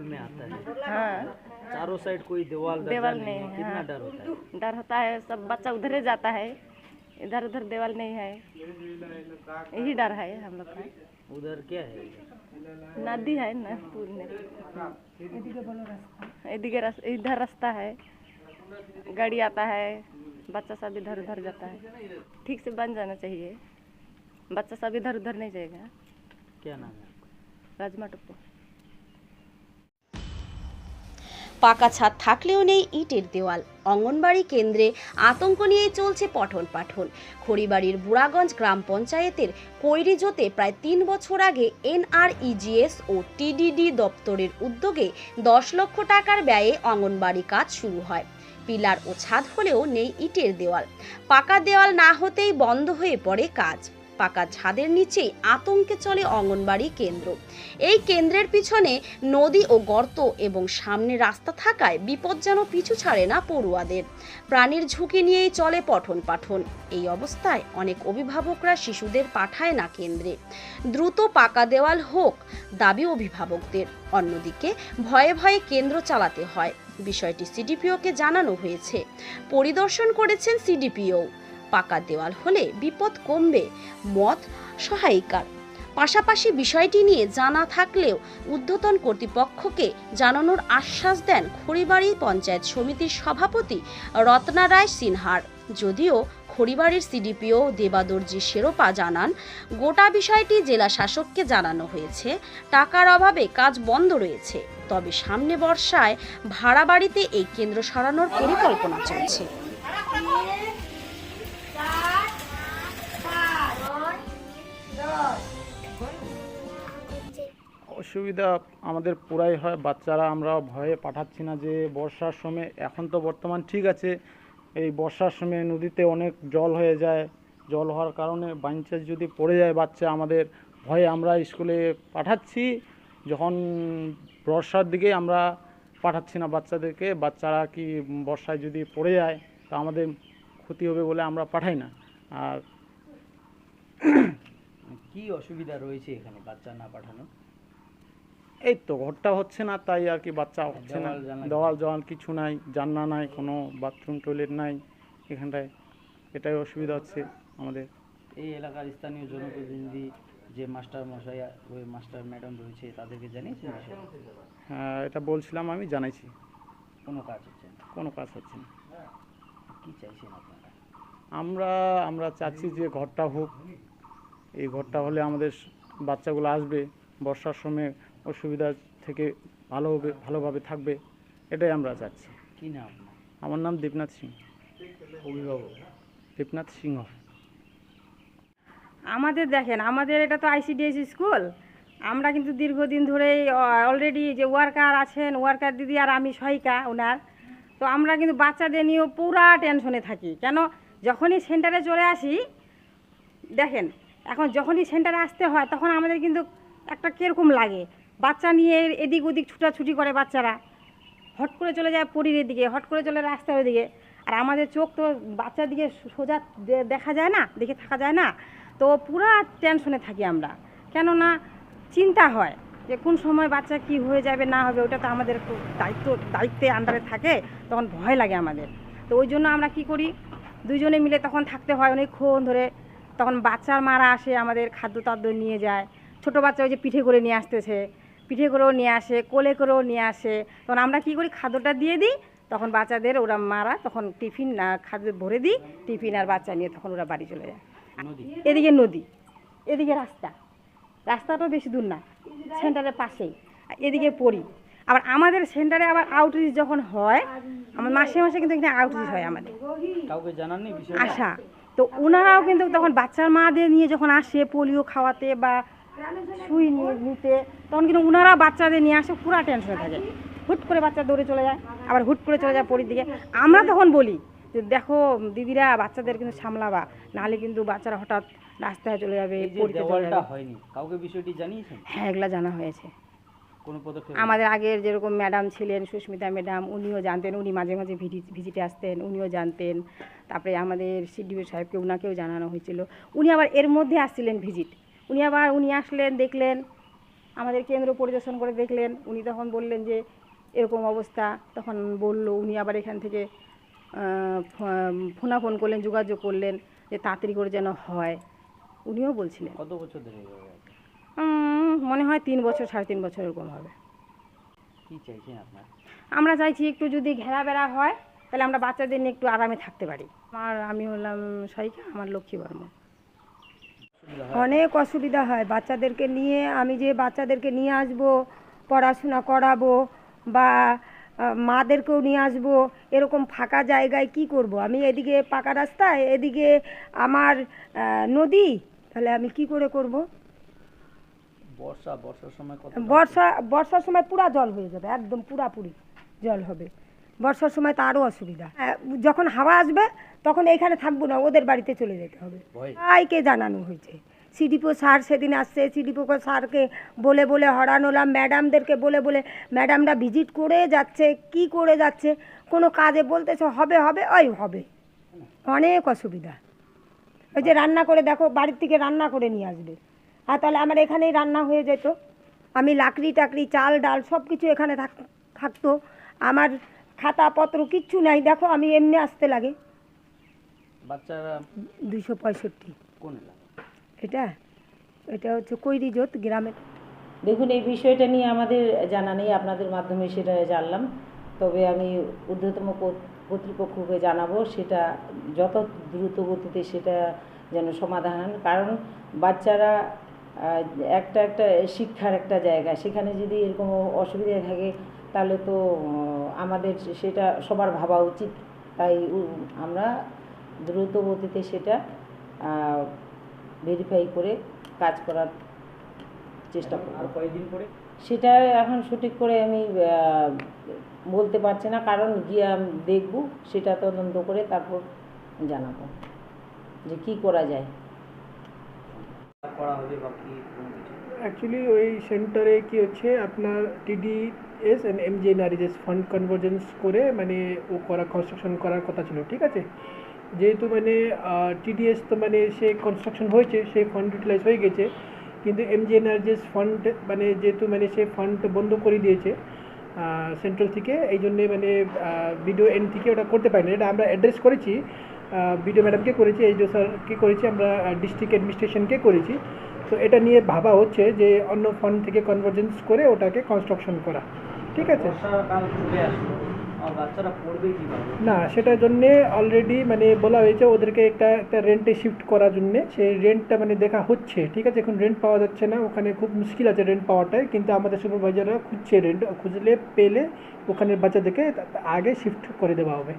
में आता है। हाँ। चारों साइड कोई दीवार दीवार नहीं है। नहीं है, कितना हाँ। डर होता है? डर होता है सब बच्चा उधर ही जाता है। इधर उधर देवाल नहीं है। यही डर है हम लोग का। उधर क्या है? नदी है ना पूल में। इधर रस- इधर रास्ता है। गाड़ी आता है बच्चा सब इधर उधर जाता है। ठीक से बन जाना चाहिए। बच्चा सब इधर उधर नहीं जाएगा। क्या नाम है राजमा टप्पू। পাকা ছাদ থাকলেও নেই ইটের দেওয়াল। অঙ্গনবাড়ি কেন্দ্রে আতঙ্ক নিয়েই চলছে পঠন পাঠন। খড়িবাড়ির বুড়াগঞ্জ গ্রাম পঞ্চায়েতের কৈরিজোতে প্রায় তিন বছর আগে এনআরইজিএস ও টিডিডি দপ্তরের উদ্যোগে দশ লক্ষ টাকার ব্যয়ে অঙ্গনবাড়ি কাজ শুরু হয়। পিলার ও ছাদ হলেও নেই ইটের দেওয়াল। পাকা দেওয়াল না হতেই বন্ধ হয়ে পড়ে কাজ। পাকা ছাদের নিচেই আতঙ্কে চলে অঙ্গনবাড়ি কেন্দ্র। এই কেন্দ্রের পিছনে নদী ও গর্ত এবং সামনে রাস্তা থাকায় বিপদ যেন পিছু ছাড়ে না পড়ুয়াদের। প্রাণীর ঝুঁকি নিয়েই চলে পঠন পাঠন। এই অবস্থায় অনেক অভিভাবকরা শিশুদের পাঠায় না কেন্দ্রে। দ্রুত পাকা দেওয়াল হোক, দাবি অভিভাবকদের। অন্যদিকে ভয়ে ভয়ে কেন্দ্র চালাতে হয়। বিষয়টি সিডিপিওকে জানানো হয়েছে। পরিদর্শন করেছেন সিডিপিও। পাকা দেওয়াল হলে বিপদ কমবে, মত সহায়িকার। পাশাপাশি বিষয়টি নিয়ে জানা থাকলেও ঊর্ধ্বতন কর্তৃপক্ষকে জানানোর আশ্বাস দেন খড়িবাড়ি পঞ্চায়েত সমিতির সভাপতি রত্না রায় সিনহার। যদিও খড়িবাড়ির সিডিপিও দেবাদর্জি শেরোপা জানান, গোটা বিষয়টি জেলা শাসককে জানানো হয়েছে। টাকার অভাবে কাজ বন্ধ রয়েছে, তবে সামনে বর্ষায় ভাড়া বাড়িতে এই কেন্দ্র সরানোর পরিকল্পনা চলছে। অসুবিধা আমাদের পুরাই হয়। বাচ্চারা আমরা ভয়ে পাঠাচ্ছি না যে বর্ষার সময়। এখন তো বর্তমান ঠিক আছে। এই বর্ষার সময় নদীতে অনেক জল হয়ে যায়। জল হওয়ার কারণে বাঞ্চাস যদি পড়ে যায় বাচ্চা আমাদের, ভয়ে আমরা স্কুলে পাঠাচ্ছি। যখন বর্ষার দিকে আমরা পাঠাচ্ছি না বাচ্চাদেরকে। বাচ্চারা কি বর্ষায় যদি পড়ে যায়, তা আমাদের ক্ষতি হবে বলে আমরা পাঠাই না। আর কি অসুবিধা রয়েছে এখানে বাচ্চা না পাঠানো এই তো ঘরটা হচ্ছে না তাই আর কি বাচ্চা হচ্ছে না। দেওয়াল জওয়াল কিছু নাই জানলা নাই কোনো বাথরুম টয়লেট নাই এখানটায়। এটাই অসুবিধা হচ্ছে আমাদের। এই এলাকার স্থানীয় জনপ্রতিনিধি যে মাস্টার মশাই ওই মাস্টার ম্যাডাম রয়েছে তাদেরকে জানিয়েছেন হ্যাঁ এটা বলছিলাম আমি জানাইছি। কোনো কাজ হচ্ছে না? কোনো কাজ হচ্ছে না। কি চাইছেন আপনারা? আমরা আমরা চাচ্ছি যে ঘরটা হোক এই ঘরটা হলে আমাদের বাচ্চাগুলো আসবে বর্ষার সময় অসুবিধা থেকে ভালো হবে ভালোভাবে থাকবে এটাই আমরা চাচ্ছি। কি নাম আমার নাম দেবনাথ সিং। অভিভাবক। দেবনাথ সিংহ। আমাদের দেখেন আমাদের এটা তো আইসিডিএস স্কুল। আমরা কিন্তু দীর্ঘদিন ধরেই অলরেডি যে ওয়ার্কার আছেন ওয়ার্কার দিদি আর আমি সহায়িকা ওনার তো আমরা কিন্তু বাচ্চাদের নিয়েও পুরা টেনশনে থাকি। কেন? যখনই সেন্টারে চলে আসি দেখেন এখন যখনই সেন্টারে আসতে হয় তখন আমাদের কিন্তু একটা কীরকম লাগে। বাচ্চা নিয়ে এদিক ওদিক ছুটাছুটি করে বাচ্চারা। হট করে চলে যায় পরীর দিকে হট করে চলে রাস্তার দিকে আর আমাদের চোখ তো বাচ্চার দিকে সোজা দেখা যায় না, দেখে থাকা যায় না। তো পুরা টেনশনে থাকি আমরা। কেননা চিন্তা হয় যে কোন সময় বাচ্চা কি হয়ে যাবে, না হবে, ওটা তো আমাদের দায়িত্ব দায়িত্বে আন্ডারে থাকে, তখন ভয় লাগে আমাদের। তো ওই জন্য আমরা কি করি দুজনে মিলে তখন থাকতে হয় অনেকক্ষণ ধরে। তখন বাচ্চার মারা আসে, আমাদের খাদ্য তাদ্য নিয়ে যায়। ছোটো বাচ্চা ওই যে পিঠে করে নিয়ে আসতেছে। পিঠে করেও নিয়ে আসে কোলে করেও নিয়ে আসে। তখন আমরা কি করি? খাদ্যটা দিয়ে দিই তখন বাচ্চাদের ওরা মারা তখন টিফিন না খাদ্য ভরে দিই টিফিন আর বাচ্চা নিয়ে তখন ওরা বাড়ি চলে যায়। এদিকে নদী এদিকে রাস্তা। রাস্তাটাও বেশি দূর না সেন্টারের পাশেই। এদিকে পড়ি আবার আমাদের সেন্টারে আবার আউটরিচ যখন হয় আমার মাসে মাসে কিন্তু এখানে আউটরিচ হয় আমাদের। আশা। তো ওনারাও কিন্তু তখন বাচ্চার মাদের নিয়ে যখন আসে পোলিও খাওয়াতে বা নিয়ে নিতে। তখন কিন্তু ওনারা বাচ্চাদের নিয়ে আসে পুরা টেনশনে থাকে। হুট করে বাচ্চা দৌড়ে চলে যায় আবার হুট করে চলে যায় পরের দিকে। আমরা তখন বলি যে দেখো দিদিরা বাচ্চাদের কিন্তু সামলাবা নাহলে কিন্তু বাচ্চারা হঠাৎ রাস্তায় চলে যাবে কাউকে বিষয়টি জানিয়েছেন? হ্যাঁ এগুলা জানা হয়েছে। আমাদের আগের যেরকম ম্যাডাম ছিলেন সুস্মিতা ম্যাডাম উনিও জানতেন উনি মাঝে মাঝে ভিজিট আসতেন উনিও জানতেন। তারপরে আমাদের সিডিও সাহেবকে উনাকেও জানানো হয়েছিল। উনি আবার এর মধ্যে আসছিলেন ভিজিট। উনি আবার উনি আসলেন দেখলেন আমাদের কেন্দ্র পরিদর্শন করে দেখলেন। উনি তখন বললেন যে এরকম অবস্থা। তখন বলল উনি আবার এখান থেকে ফোনাফোন করলেন যোগাযোগ করলেন যে তাড়াতাড়ি করে যেন হয়। উনিও বলছিলেন। কত বছর ধরে মনে হয় তিন বছর সাড়ে তিন বছর এরকম হবে। আমরা চাইছি একটু যদি ঘেরা বেড়া হয় তাহলে আমরা বাচ্চাদের নিয়ে একটু আরামে থাকতে পারি। আমার আমি হলাম সৈকা আমার লক্ষ্মী বর্মা সুবিধা হয় অনেক অসুবিধা হয়। বাচ্চাদেরকে নিয়ে আমি যে বাচ্চাদেরকে নিয়ে আসব পড়াশোনা করাবো বা মাদেরকেও নিয়ে আসব এরকম ফাঁকা জায়গায় কি করব? আমি এদিকে পাকা রাস্তায় এদিকে আমার নদী তাহলে আমি কি করে করব? বর্ষা বর্ষার সময় বর্ষা বর্ষার সময় পুরা জল হয়ে যাবে একদম পুরাপুরি জল হবে। বর্ষার সময় তো আরও অসুবিধা যখন হাওয়া আসবে তখন এইখানে থাকব না ওদের বাড়িতে চলে যেতে হবে। সবাইকে জানানো হয়েছে। সিডিপো স্যার সেদিন আসছে সিডিপো স্যারকে বলে বলে হরানোলাম ম্যাডামদেরকে বলে বলে ম্যাডামরা ভিজিট করে যাচ্ছে কি করে যাচ্ছে কোনো কাজে বলতেছে হবে হবে ওই হবে। অনেক অসুবিধা। ওই যে রান্না করে দেখো বাড়ির থেকে রান্না করে নিয়ে আসবে। আর তাহলে আমার এখানেই রান্না হয়ে যেত। আমি লাকড়ি টাকড়ি চাল ডাল সব কিছু এখানে থাক থাকতো। আমার খাতাপত্র কিচ্ছু নাই। দেখো আমি এমনি আসতে লাগে। বাচ্চারা দুইশো পঁয়ষট্টি। কোন এটা? এটা হচ্ছে কৈরিজোত গ্রামের। দেখুন এই বিষয়টা নিয়ে আমাদের জানা নেই আপনাদের মাধ্যমে সেটা জানলাম। তবে আমি ঊর্ধ্বতম কর্তৃপক্ষকে জানাব সেটা যত দ্রুত গতিতে সেটা যেন সমাধান হয়। কারণ বাচ্চারা একটা একটা শিক্ষার একটা জায়গা। সেখানে যদি এরকম অসুবিধা থাকে তাহলে তো আমাদের সেটা সবার ভাবা উচিত। তাই আমরা দ্রুত গতিতে সেটা ভেরিফাই করে কাজ করার চেষ্টা করব। আর কয়েকদিন পরে? সেটা এখন সঠিক করে আমি বলতে পারছি না। কারণ গিয়ে আমি দেখব সেটা তদন্ত করে তারপর জানাব যে কি করা যায়। অ্যাকচুয়ালি ওই সেন্টারে কি হচ্ছে আপনার TDS and MG NRS fund convergence করে মানে ও করা কনস্ট্রাকশন করার কথা ছিল ঠিক আছে যেহেতু মানে টিডিএস তো মানে সে কনস্ট্রাকশন হয়েছে সেই ফান্ড ইউটিলাইজ হয়ে গেছে কিন্তু এমজি এনআরএস ফান্ড মানে যেহেতু মানে সে ফান্ড বন্ধ করে দিয়েছে সেন্ট্রাল থেকে এই জন্যে মানে বিডিও এন থেকে ওটা করতে পারি না এটা আমরা অ্যাড্রেস করেছি বিডিও ম্যাডামকে করেছি এইচও স্যারকে করেছি আমরা ডিস্ট্রিক্ট অ্যাডমিনিস্ট্রেশনকে করেছি তো এটা নিয়ে ভাবা হচ্ছে যে অন্য ফান্ড থেকে কনভার্জেন্স করে ওটাকে কনস্ট্রাকশন করা ঠিক আছে। না সেটার জন্যে অলরেডি মানে বলা হয়েছে ওদেরকে একটা একটা রেন্টে শিফট করার জন্যে। সেই রেন্টটা মানে দেখা হচ্ছে ঠিক আছে? এখন রেন্ট পাওয়া যাচ্ছে না। ওখানে খুব মুশকিল আছে রেন্ট পাওয়াটাই। কিন্তু আমাদের সুপারভাইজাররা খুঁজছে রেন্ট খুঁজলে পেলে ওখানের বাচ্চাদেরকে আগে শিফট করে দেওয়া হবে।